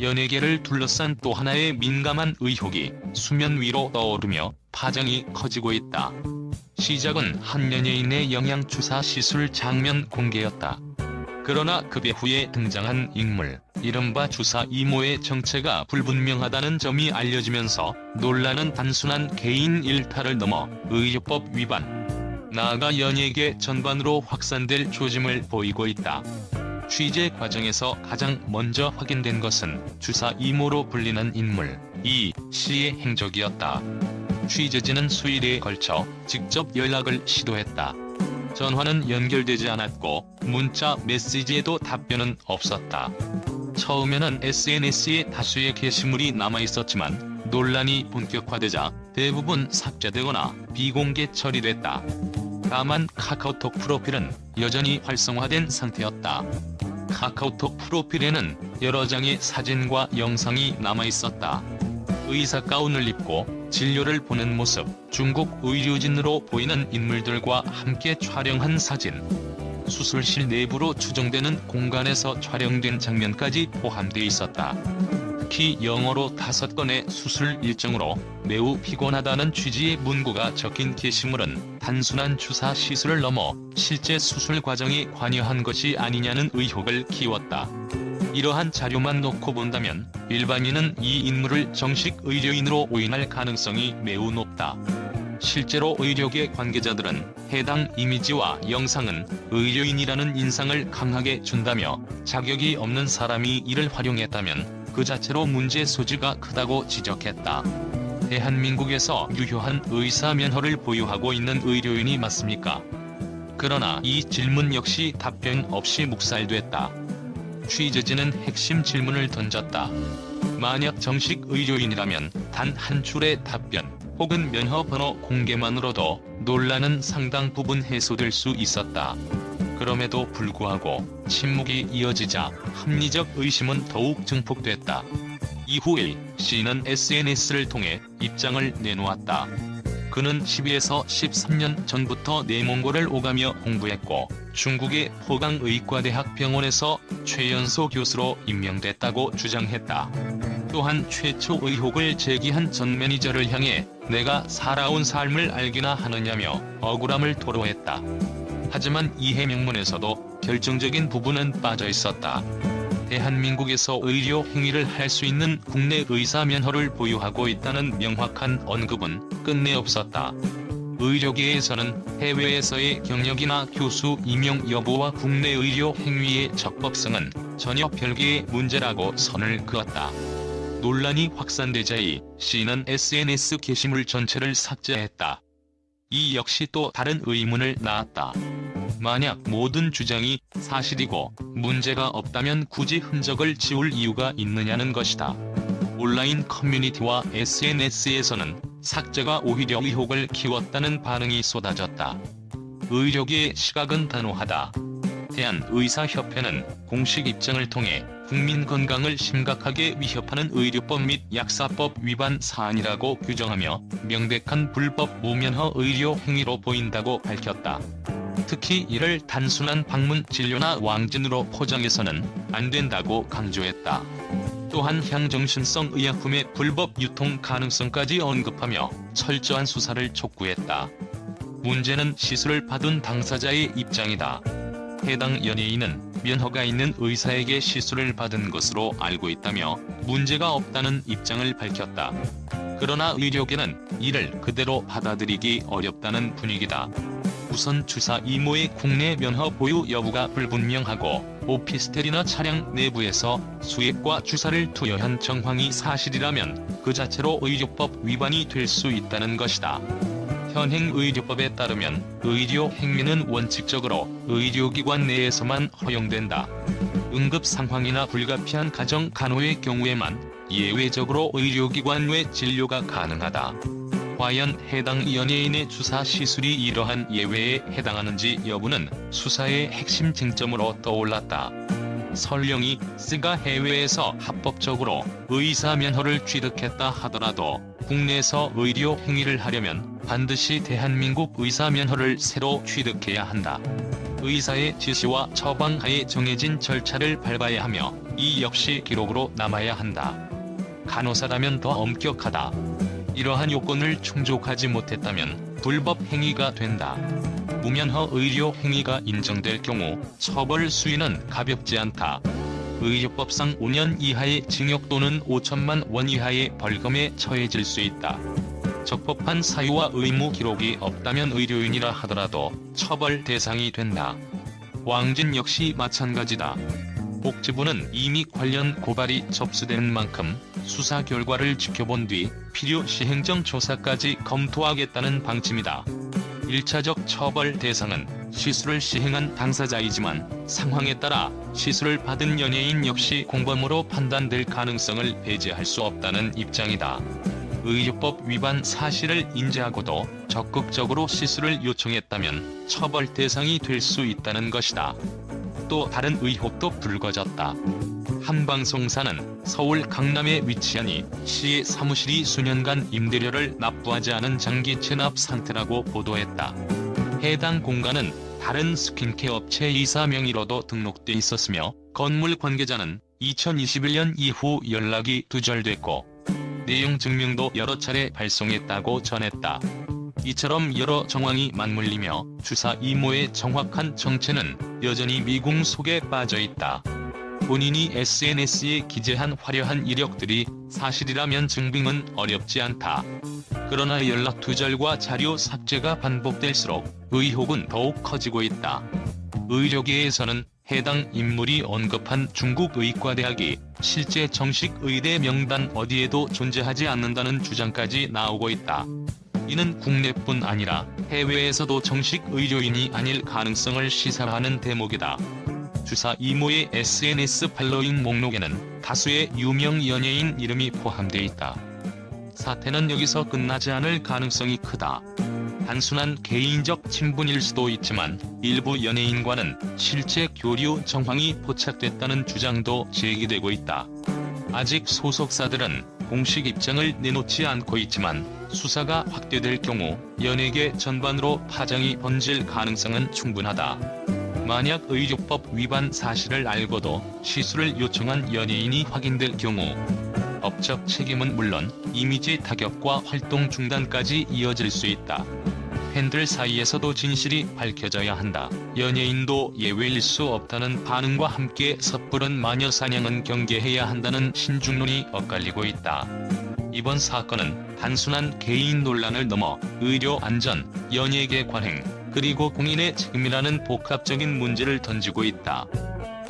연예계를 둘러싼 또 하나의 민감한 의혹이 수면 위로 떠오르며 파장이 커지고 있다. 시작은 한 연예인의 영양주사 시술 장면 공개였다. 그러나 그 배후에 등장한 인물, 이른바 주사 이모의 정체가 불분명하다는 점이 알려지면서 논란은 단순한 개인 일탈을 넘어 의료법 위반, 나아가 연예계 전반으로 확산될 조짐을 보이고 있다. 취재 과정에서 가장 먼저 확인된 것은 주사 이모로 불리는 인물, 이 씨의 행적이었다. 취재진은 수일에 걸쳐 직접 연락을 시도했다. 전화는 연결되지 않았고 문자 메시지에도 답변은 없었다. 처음에는 SNS에 다수의 게시물이 남아 있었지만 논란이 본격화되자 대부분 삭제되거나 비공개 처리됐다. 다만 카카오톡 프로필은 여전히 활성화된 상태였다. 카카오톡 프로필에는 여러 장의 사진과 영상이 남아 있었다. 의사 가운을 입고 진료를 보는 모습, 중국 의료진으로 보이는 인물들과 함께 촬영한 사진, 수술실 내부로 추정되는 공간에서 촬영된 장면까지 포함돼 있었다. 특히 영어로 다섯 건의 수술 일정으로 매우 피곤하다는 취지의 문구가 적힌 게시물은 단순한 주사 시술을 넘어 실제 수술 과정에 관여한 것이 아니냐는 의혹을 키웠다. 이러한 자료만 놓고 본다면 일반인은 이 인물을 정식 의료인으로 오인할 가능성이 매우 높다. 실제로 의료계 관계자들은 해당 이미지와 영상은 의료인이라는 인상을 강하게 준다며 자격이 없는 사람이 이를 활용했다면 그 자체로 문제 소지가 크다고 지적했다. 대한민국에서 유효한 의사 면허를 보유하고 있는 의료인이 맞습니까? 그러나 이 질문 역시 답변 없이 묵살됐다. 취재진은 핵심 질문을 던졌다. 만약 정식 의료인이라면 단 한 줄의 답변 혹은 면허 번호 공개만으로도 논란은 상당 부분 해소될 수 있었다. 그럼에도 불구하고 침묵이 이어지자 합리적 의심은 더욱 증폭됐다. 이후에 씨는 SNS를 통해 입장을 내놓았다. 그는 12에서 13년 전부터 내몽골을 오가며 공부했고 중국의 호강의과대학 병원에서 최연소 교수로 임명됐다고 주장했다. 또한 최초 의혹을 제기한 전 매니저를 향해 내가 살아온 삶을 알기나 하느냐며 억울함을 토로했다. 하지만 이 해 명문에서도 결정적인 부분은 빠져 있었다. 대한민국에서 의료 행위를 할 수 있는 국내 의사 면허를 보유하고 있다는 명확한 언급은 끝내 없었다. 의료계에서는 해외에서의 경력이나 교수 임용 여부와 국내 의료 행위의 적법성은 전혀 별개의 문제라고 선을 그었다. 논란이 확산되자 이 씨는 SNS 게시물 전체를 삭제했다. 이 역시 또 다른 의문을 낳았다. 만약 모든 주장이 사실이고 문제가 없다면 굳이 흔적을 지울 이유가 있느냐는 것이다. 온라인 커뮤니티와 SNS에서는 삭제가 오히려 의혹을 키웠다는 반응이 쏟아졌다. 의료계의 시각은 단호하다. 대한의사협회는 공식 입장을 통해 국민 건강을 심각하게 위협하는 의료법 및 약사법 위반 사안이라고 규정하며 명백한 불법 무면허 의료 행위로 보인다고 밝혔다. 특히 이를 단순한 방문 진료나 왕진으로 포장해서는 안 된다고 강조했다. 또한 향정신성 의약품의 불법 유통 가능성까지 언급하며 철저한 수사를 촉구했다. 문제는 시술을 받은 당사자의 입장이다. 해당 연예인은 면허가 있는 의사에게 시술을 받은 것으로 알고 있다며 문제가 없다는 입장을 밝혔다. 그러나 의료계는 이를 그대로 받아들이기 어렵다는 분위기다. 우선 주사 이모의 국내 면허 보유 여부가 불분명하고 오피스텔이나 차량 내부에서 수액과 주사를 투여한 정황이 사실이라면 그 자체로 의료법 위반이 될 수 있다는 것이다. 현행 의료법에 따르면 의료 행위는 원칙적으로 의료기관 내에서만 허용된다. 응급 상황이나 불가피한 가정 간호의 경우에만 예외적으로 의료기관 외 진료가 가능하다. 과연 해당 연예인의 주사 시술이 이러한 예외에 해당하는지 여부는 수사의 핵심 쟁점으로 떠올랐다. 설령이 스가 해외에서 합법적으로 의사 면허를 취득했다 하더라도 국내에서 의료 행위를 하려면 반드시 대한민국 의사 면허를 새로 취득해야 한다. 의사의 지시와 처방하에 정해진 절차를 밟아야 하며 이 역시 기록으로 남아야 한다. 간호사라면 더 엄격하다. 이러한 요건을 충족하지 못했다면 불법 행위가 된다. 무면허 의료 행위가 인정될 경우 처벌 수위는 가볍지 않다. 의료법상 5년 이하의 징역 또는 5천만 원 이하의 벌금에 처해질 수 있다. 적법한 사유와 의무 기록이 없다면 의료인이라 하더라도 처벌 대상이 된다. 왕진 역시 마찬가지다. 복지부는 이미 관련 고발이 접수된 만큼 수사 결과를 지켜본 뒤 필요시 행정조사까지 검토하겠다는 방침이다. 1차적 처벌 대상은 시술을 시행한 당사자이지만 상황에 따라 시술을 받은 연예인 역시 공범으로 판단될 가능성을 배제할 수 없다는 입장이다. 의료법 위반 사실을 인지하고도 적극적으로 시술을 요청했다면 처벌 대상이 될 수 있다는 것이다. 또 다른 의혹도 불거졌다. 한 방송사는 서울 강남에 위치하니 시의 사무실이 수년간 임대료를 납부하지 않은 장기 체납 상태라고 보도했다. 해당 공간은 다른 스킨케어 업체 이사 명의로도 등록돼 있었으며 건물 관계자는 2021년 이후 연락이 두절됐고 내용 증명도 여러 차례 발송했다고 전했다. 이처럼 여러 정황이 맞물리며 주사 이모의 정확한 정체는 여전히 미궁 속에 빠져 있다. 본인이 SNS에 기재한 화려한 이력들이 사실이라면 증빙은 어렵지 않다. 그러나 연락 두절과 자료 삭제가 반복될수록 의혹은 더욱 커지고 있다. 의료계에서는 해당 인물이 언급한 중국 의과대학이 실제 정식 의대 명단 어디에도 존재하지 않는다는 주장까지 나오고 있다. 이는 국내뿐 아니라 해외에서도 정식 의료인이 아닐 가능성을 시사하는 대목이다. 주사 이모의 SNS 팔로잉 목록에는 다수의 유명 연예인 이름이 포함돼 있다. 사태는 여기서 끝나지 않을 가능성이 크다. 단순한 개인적 친분일 수도 있지만 일부 연예인과는 실제 교류 정황이 포착됐다는 주장도 제기되고 있다. 아직 소속사들은 공식 입장을 내놓지 않고 있지만 수사가 확대될 경우 연예계 전반으로 파장이 번질 가능성은 충분하다. 만약 의료법 위반 사실을 알고도 시술을 요청한 연예인이 확인될 경우 법적 책임은 물론 이미지 타격과 활동 중단까지 이어질 수 있다. 팬들 사이에서도 진실이 밝혀져야 한다. 연예인도 예외일 수 없다는 반응과 함께 섣부른 마녀 사냥은 경계해야 한다는 신중론이 엇갈리고 있다. 이번 사건은 단순한 개인 논란을 넘어 의료 안전, 연예계 관행, 그리고 공인의 책임이라는 복합적인 문제를 던지고 있다.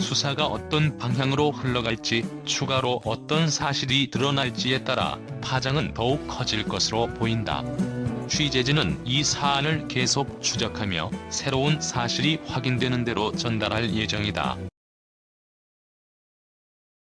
수사가 어떤 방향으로 흘러갈지, 추가로 어떤 사실이 드러날지에 따라 파장은 더욱 커질 것으로 보인다. 취재진은 이 사안을 계속 추적하며 새로운 사실이 확인되는 대로 전달할 예정이다.